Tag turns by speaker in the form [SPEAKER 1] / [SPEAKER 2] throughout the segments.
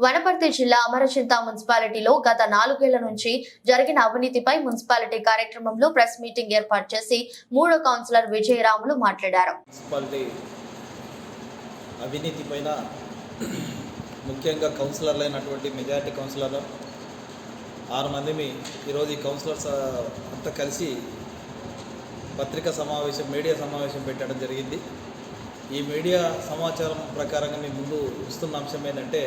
[SPEAKER 1] వనపర్తి జిల్లా అమరచింత మున్సిపాలిటీలో గత నాలుగేళ్ళ నుంచి జరిగిన అవినీతిపై మున్సిపాలిటీ కార్యక్రమంలో ప్రెస్ మీటింగ్ ఏర్పాటు చేసి మూడో కౌన్సిలర్ విజయరాములు మాట్లాడారు.
[SPEAKER 2] అవినీతి పైన ముఖ్యంగా కౌన్సిలర్లు అయినటువంటి మెజారిటీ కౌన్సిలర్ ఆరు మంది ఈరోజు ఈ కౌన్సిలర్స్ అంతా కలిసి పత్రికా సమావేశం మీడియా సమావేశం పెట్టడం జరిగింది. ఈ మీడియా సమాచారం ప్రకారంగా మీ ముందు ఇస్తున్న అంశం ఏంటంటే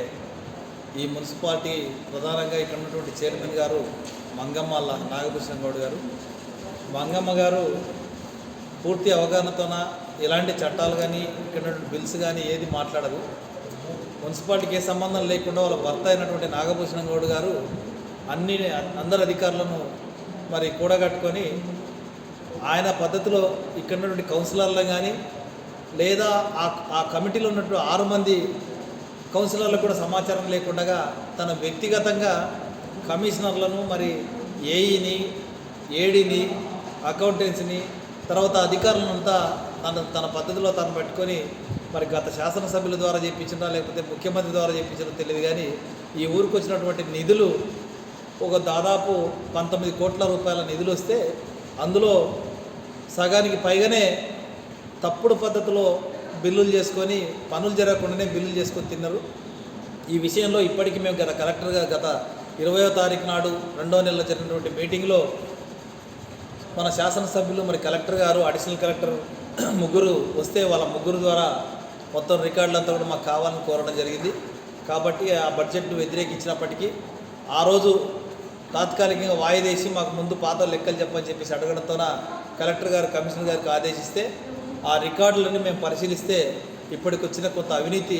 [SPEAKER 2] ఈ మున్సిపాలిటీ ప్రధానంగా ఇక్కడ ఉన్నటువంటి చైర్మన్ గారు మంగమ్మ నాగభూషణ గౌడ్ గారు. మంగమ్మ గారు పూర్తి అవగాహనతోన ఎలాంటి చట్టాలు కానీ ఇక్కడ ఉన్నటువంటి బిల్స్ కానీ ఏది మాట్లాడదు. మున్సిపాలిటీకి ఏ సంబంధం లేకుండా వాళ్ళ భర్త అయినటువంటి నాగభూషణ గౌడ్ గారు అన్ని అందరు అధికారులను మరి కూడగట్టుకొని ఆయన పద్ధతిలో ఇక్కడ ఉన్నటువంటి కౌన్సిలర్లను కానీ లేదా ఆ ఆ కమిటీలో ఉన్నటువంటి ఆరు మంది కౌన్సిలర్లకు కూడా సమాచారం లేకుండా తన వ్యక్తిగతంగా కమిషనర్లను మరి ఏఈని ఏడీని అకౌంటెన్సీని తర్వాత అధికారులను అంతా తన తన పద్ధతిలో తను పెట్టుకొని మరి గత శాసనసభ్యుల ద్వారా చేయించినా లేకపోతే ముఖ్యమంత్రి ద్వారా చేయించినా తెలియదు కానీ ఈ ఊరికి వచ్చినటువంటి నిధులు ఒక దాదాపు పంతొమ్మిది కోట్ల రూపాయల నిధులు వస్తే అందులో సగానికి పైగానే తప్పుడు పద్ధతిలో బిల్లులు చేసుకొని పనులు జరగకుండానే బిల్లులు చేసుకొని తిన్నారు. ఈ విషయంలో ఇప్పటికీ మేము గత కలెక్టర్గా గత ఇరవయో తారీఖు నాడు రెండో నెలలో జరిగినటువంటి మీటింగ్లో మన శాసనసభ్యులు మరి కలెక్టర్ గారు అడిషనల్ కలెక్టర్ ముగ్గురు వస్తే వాళ్ళ ముగ్గురు ద్వారా మొత్తం రికార్డులంతా కూడా మాకు కావాలని కోరడం జరిగింది. కాబట్టి ఆ బడ్జెట్ను వ్యతిరేకించినప్పటికీ ఆ రోజు తాత్కాలికంగా వాయిదేసి మాకు ముందు పాత లెక్కలు చెప్పని చెప్పేసి అడగడంతోన కలెక్టర్ గారు కమిషనర్ గారికి ఆదేశిస్తే ఆ రికార్డులన్నీ మేము పరిశీలిస్తే ఇప్పటికి వచ్చిన కొంత అవినీతి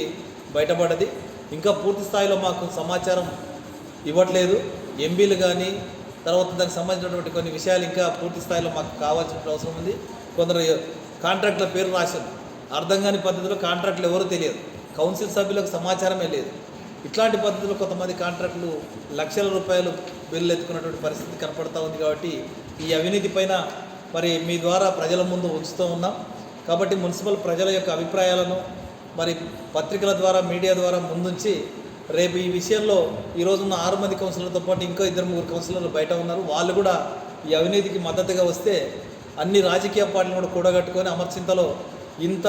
[SPEAKER 2] బయటపడది ఇంకా పూర్తి స్థాయిలో మాకు సమాచారం ఇవ్వట్లేదు. ఎంబీలు కానీ తర్వాత దానికి సంబంధించినటువంటి కొన్ని విషయాలు ఇంకా పూర్తి స్థాయిలో మాకు కావాల్సిన అవసరం ఉంది. కొందరు కాంట్రాక్టుల పేరు రాశారు. అర్థం కాని పద్ధతిలో కాంట్రాక్టులు ఎవరో తెలియదు. కౌన్సిల్ సభ్యులకు సమాచారమే లేదు. ఇట్లాంటి పద్ధతిలో కొంతమంది కాంట్రాక్టులు లక్షల రూపాయలు బిల్లు ఎత్తుకున్నటువంటి పరిస్థితి కనపడతా ఉంది కాబట్టి ఈ అవినీతి పైన మరి మీ ద్వారా ప్రజల ముందు ఉంచుతూ ఉన్నాం. కాబట్టి మున్సిపల్ ప్రజల యొక్క అభిప్రాయాలను మరి పత్రికల ద్వారా మీడియా ద్వారా ముందుంచి రేపు ఈ విషయంలో ఈ ఆరు మంది కౌన్సిలర్తో పాటు ఇంకో ఇద్దరు ముగ్గురు కౌన్సిలర్లు బయట ఉన్నారు. వాళ్ళు కూడా ఈ అవినీతికి మద్దతుగా వస్తే అన్ని రాజకీయ పార్టీలను కూడా కూడగట్టుకొని అమర్చింతలో ఇంత